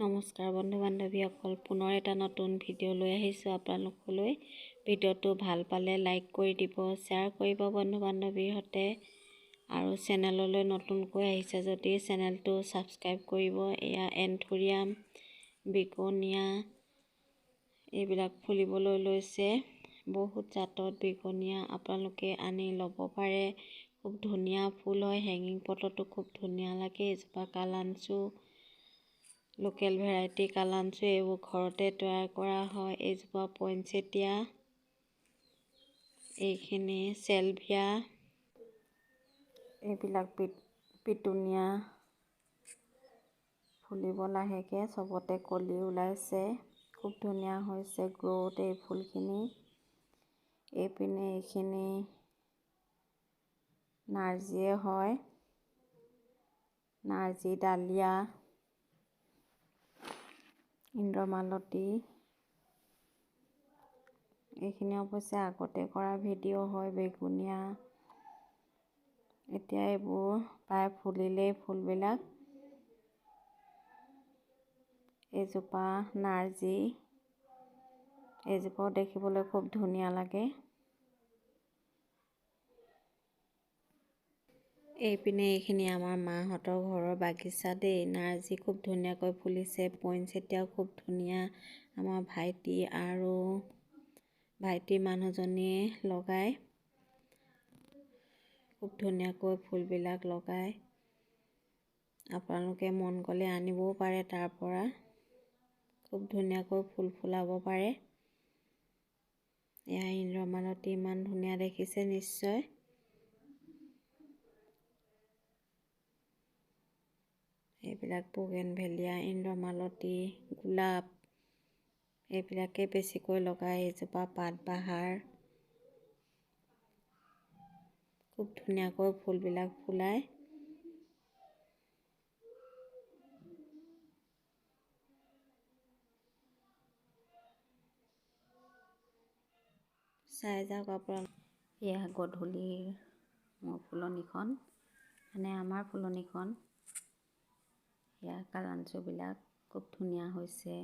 নমস্কাৰ বন্ধু বান্ধৱীসকল পুনৰ এটা নতুন ভিডিঅ' লৈ আহিছোঁ আপোনালোকলৈ। ভিডিঅ'টো ভাল পালে লাইক কৰি দিব শ্বেয়াৰ কৰিব বন্ধু বান্ধৱীৰ সৈতে। আৰু চেনেললৈ নতুনকৈ আহিছে যদি চেনেলটো ছাবস্ক্ৰাইব কৰিব এয়া এন্থুৰিয়াম বিকনীয়া এইবিলাক ফুলিবলৈ লৈছে। বহুত জাতত বিকনীয়া আপোনালোকে আনি ল'ব পাৰে। খুব ধুনীয়া ফুল হয় হেঙিং পটতো খুব ধুনীয়া লাগে এজোপা কালাঞ্চু লোকেল ভেৰাইটি কালাঞ্চু এইবোৰ ঘৰতে তৈয়াৰ কৰা হয়। এইজোপা পইনচেটীয়া এইখিনি চেলভিয়া এইবিলাক পিট পিটুনিয়া ফুলিব লাহেকৈ চবতে কলি ওলাইছে খুব ধুনীয়া হৈছে গ্ৰ'থ এই ফুলখিনি। এইপিনে এইখিনি নাৰ্জীয়ে হয় নাৰ্জী ডালিয়া। ইন্দ্ৰমালতী। এইখিনি অৱশ্যে আগতে কৰা ভিডিঅ' হয় বেগুনীয়া। এতিয়া এইবোৰ প্ৰায় ফুলিলেই ফুলবিলাক। এইজোপা নাৰ্জী। এইজোপাও দেখিবলৈ খুব ধুনীয়া লাগে। এইপিনে এইখিনি আমাৰ মাহঁতৰ ঘৰৰ বাগিচা দেই। নাৰ্জী খুব ধুনীয়াকৈ ফুলিছে পইনচেটিয়াও খুব ধুনীয়া। আমাৰ ভাইটি আৰু ভাইটি মানুহজনীয়ে লগায় খুব ধুনীয়াকৈ ফুলবিলাক লগায় আপোনালোকে মন গ'লে আনিবও পাৰে তাৰ পৰা। খুব ধুনীয়াকৈ ফুল ফুলাব পাৰে। এয়া ইন্দ্ৰমালতী ইমান ধুনীয়া দেখিছে নিশ্চয়। এইবিলাক ভেলিয়া ইন্দ্ৰমালতী গোলাপ এইবিলাকে বেছিকৈ লগাই এজোপা পাতবাহাৰ খুব ধুনীয়াকৈ ফুলবিলাক ফুলায় চাই যাওক আপোনালোক এয়া গধূলিৰ মোৰ ফুলনিখন মানে আমাৰ ফুলনিখন। এয়া কালাঞ্চুবিলাক খুব ধুনীয়া হৈছে।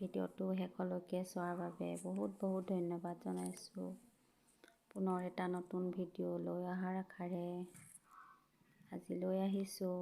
ভিডিঅ'টো শেষলৈকে চোৱাৰ বাবে বহুত বহুত ধন্যবাদ জনাইছোঁ। পুনৰ এটা নতুন ভিডিঅ' লৈ অহাৰ আশাৰে আজিলৈ আহিছোঁ।